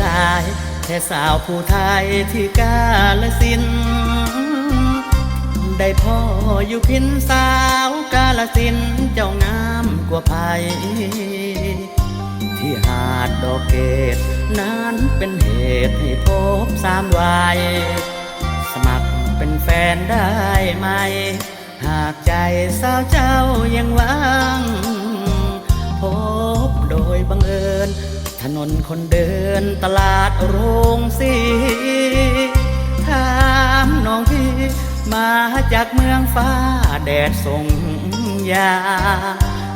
หลายแค่สาวผู้ไทยที่กาลสิน ได้พ่ออยู่พินสาวกาลสินเจ้างามกว่าภัยที่หาดดอกเกตนั้นเป็นเหตุให้พบสามวัยสมัครเป็นแฟนได้ไหม หากใจสาวเจ้ายังว่ ถนนคนเดินตลาดโรงสีถามน้องพี่มาจากเมืองฟ้าแดดส่งยา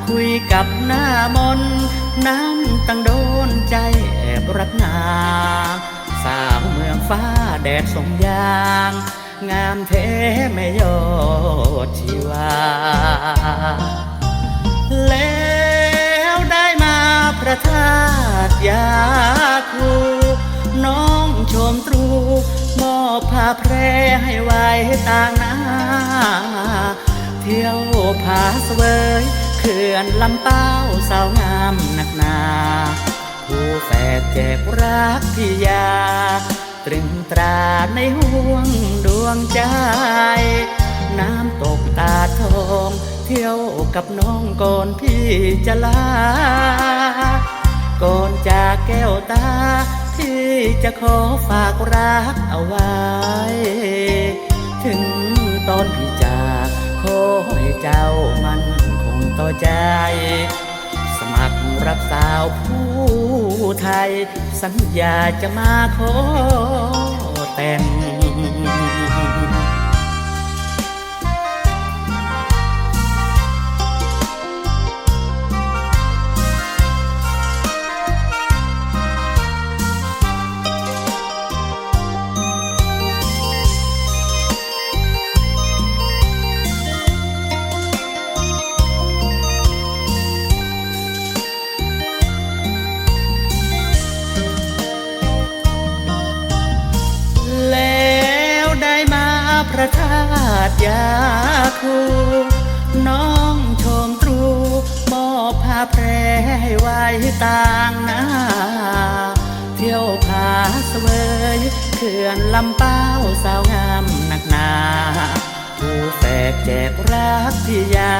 คุยกับหน้ามนต์นั้นตั้งโดนใจแอบรักนา สาวเมืองฟ้าแดดส่งยาง งามเทไม่ยอดชีวา ระธาตุยาคูน้องชมตรูมอบผ้าแพรให้ไว้ต่างหน้าเที่ยวผาเสวยเขื่อนลำเป้าสาวงามหนักหนาผู้แฝดแจกรักพิยา ตรึงตราในห่วงดวงใจ น้ำตกตาทอง เที่ยวกับน้องก่อนพี่จะลา ก่อนจากแก้วตาพี่จะขอฝากรักเอาไว้ ถึงตอนพี่จากขอให้เจ้ามันคงต่อใจ สมัครรับสาวผู้ไทย สัญญาจะมาขอแต่ง พระธาตุยาคูน้องชมตรูมอบผ้าแพรให้ไว้ต่างหน้า เที่ยวผาเสวยเขื่อนลำเป้าสาวงามหนักหนาผู้แฝกแจกรักพิยา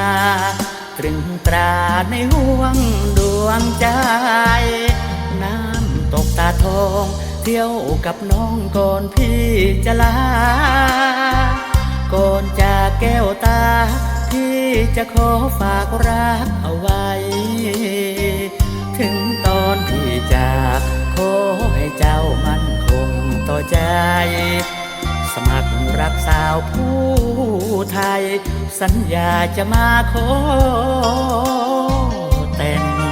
ตรึงตราในห่วงดวงใจ น้ำตกตาทอง เที่ยวกับน้องก่อนพี่จะลา ก่อนจากแก้วตา พี่จะขอฝากรักเอาไว้ ถึงตอนพี่จากขอให้เจ้ามั่นคงต่อใจ สมัครรักสาวผู้ไทย สัญญาจะมาขอแต่ง